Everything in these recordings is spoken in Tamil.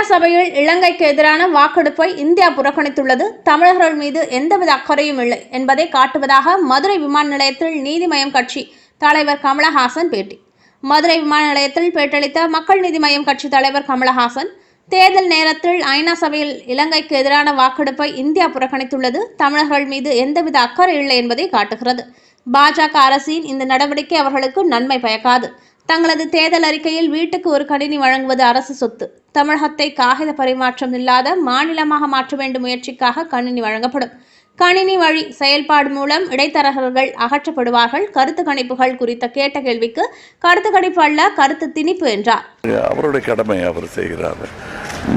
ஐநா சபையில் இலங்கைக்கு எதிரான வாக்கெடுப்பை இந்தியா புறக்கணித்துள்ளது. தமிழர்கள் மீது எந்தவித அக்கறையும் இல்லை என்பதை காட்டுவதாக மதுரை விமான நிலையத்தில் நீதிமயம் கட்சி தலைவர் கமலஹாசன் பேட்டி. மதுரை விமான நிலையத்தில் பேட்டளித்த மக்கள் நீதி மய்யம் கட்சி தலைவர் கமலஹாசன் தேர்தல் நேரத்தில் ஐநா சபையில் இலங்கைக்கு எதிரான வாக்கெடுப்பை இந்தியா புறக்கணித்துள்ளது. தமிழர்கள் மீது எந்தவித அக்கறை இல்லை என்பதை காட்டுகிறது. பாஜக அரசின் இந்த நடவடிக்கை அவர்களுக்கு நன்மை பயக்காது. தங்களது தேர்தல் அறிக்கையில் வீட்டுக்கு ஒரு கணினி வழங்குவது அரசு சொத்து. தமிழகத்தை காகித பரிமாற்றம் இல்லாத மாநிலமாக மாற்ற வேண்டும் முயற்சிக்காக கணினி வழங்கப்படும். கணினி வழி செயல்பாடு மூலம் இடைத்தரகர்கள் அகற்றப்படுவார்கள். கருத்து கணிப்புகள் குறித்த கேட்ட கேள்விக்கு கருத்து கணிப்பு அல்ல கருத்து திணிப்பு என்றார். அவருடைய கடமை அவர் செய்கிறார்.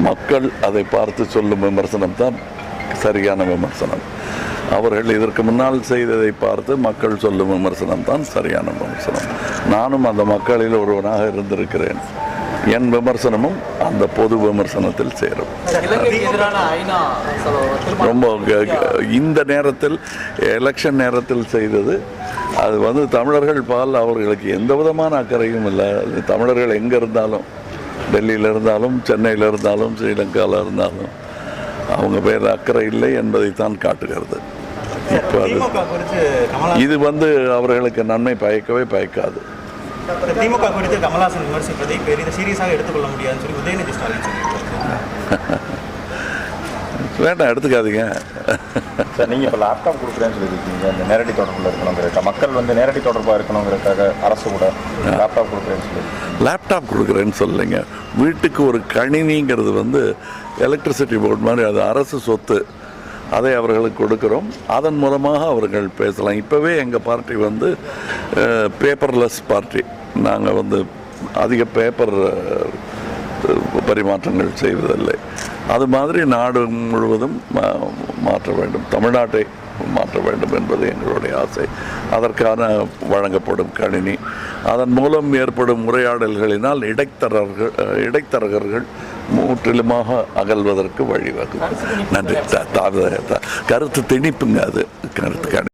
மக்கள் அதை பார்த்து சொல்லும் விமர்சனம் தான் சரியான விமர்சனம். அவர்கள் இதற்கு முன்னால் செய்ததை பார்த்து மக்கள் சொல்லும் விமர்சனம் தான் சரியான விமர்சனம். நானும் அந்த மக்களில் ஒருவனாக இருந்திருக்கிறேன். என் விமர்சனமும் அந்த பொது விமர்சனத்தில் சேரும். ரொம்ப இந்த நேரத்தில் எலெக்ஷன் நேரத்தில் செய்தது அது வந்து தமிழர்கள் பால் அவர்களுக்கு எந்த விதமான அக்கறையும் இல்லை. தமிழர்கள் எங்கே இருந்தாலும் டெல்லியில் இருந்தாலும் சென்னையில் இருந்தாலும் ஸ்ரீலங்காவில் இருந்தாலும் அவங்க பேர் அக்கறை இல்லை என்பதைத்தான் காட்டுகிறது. இப்போ அது இது வந்து அவர்களுக்கு நன்மை பயக்கவே பயக்காது. திமுக குறித்து கமலஹாசன் விமர்சிப்பதை பெரிய சீரியஸாக எடுத்துக்கொள்ள முடியாதுன்னு சொல்லி உதயநிதி ஸ்டாலின் சொல்லியிருக்காரு. வேண்டாம் எடுத்துக்காதீங்க. சார் நீங்கள் இப்போ லேப்டாப் கொடுக்குறேன்னு சொல்லியிருக்கீங்க. இந்த நேரடி தொடர்பில் இருக்கணுங்கிறக்க மக்கள் வந்து நேரடி தொடர்பாக இருக்கணுங்கிறதுக்காக அரசு கூட லேப்டாப் கொடுக்குறேன்னு சொல்லி லேப்டாப் கொடுக்குறேன்னு சொல்லலைங்க. வீட்டுக்கு ஒரு கணினிங்கிறது வந்து எலக்ட்ரிசிட்டி போர்டு மாதிரி அது அரசு சொத்து. அதை அவர்களுக்கு கொடுக்குறோம். அதன் மூலமாக அவர்கள் பேசலாம். இப்போவே எங்கள் பார்ட்டி வந்து பேப்பர்லெஸ் பார்ட்டி நாங்கள் வந்து அதிக பேப்பர் பரிமாற்றங்கள் செய்வதில்லை. அது மாதிரி நாடு முழுவதும் மா- மாற்ற வேண்டும். தமிழ்நாட்டை மாற்ற வேண்டும் என்பது எங்களுடைய ஆசை. அதற்கான வழங்கப்படும் கணினி. அதன் மூலம் ஏற்படும் உரையாடல்களினால் இடைத்தரகர்கள் அஹ், இடைத்தரகர்கள் முற்றிலுமாக அகல்வதற்கு வழிவகுக்கும். நன்றி. கருத்து திணிப்புங்க அது. கருத்து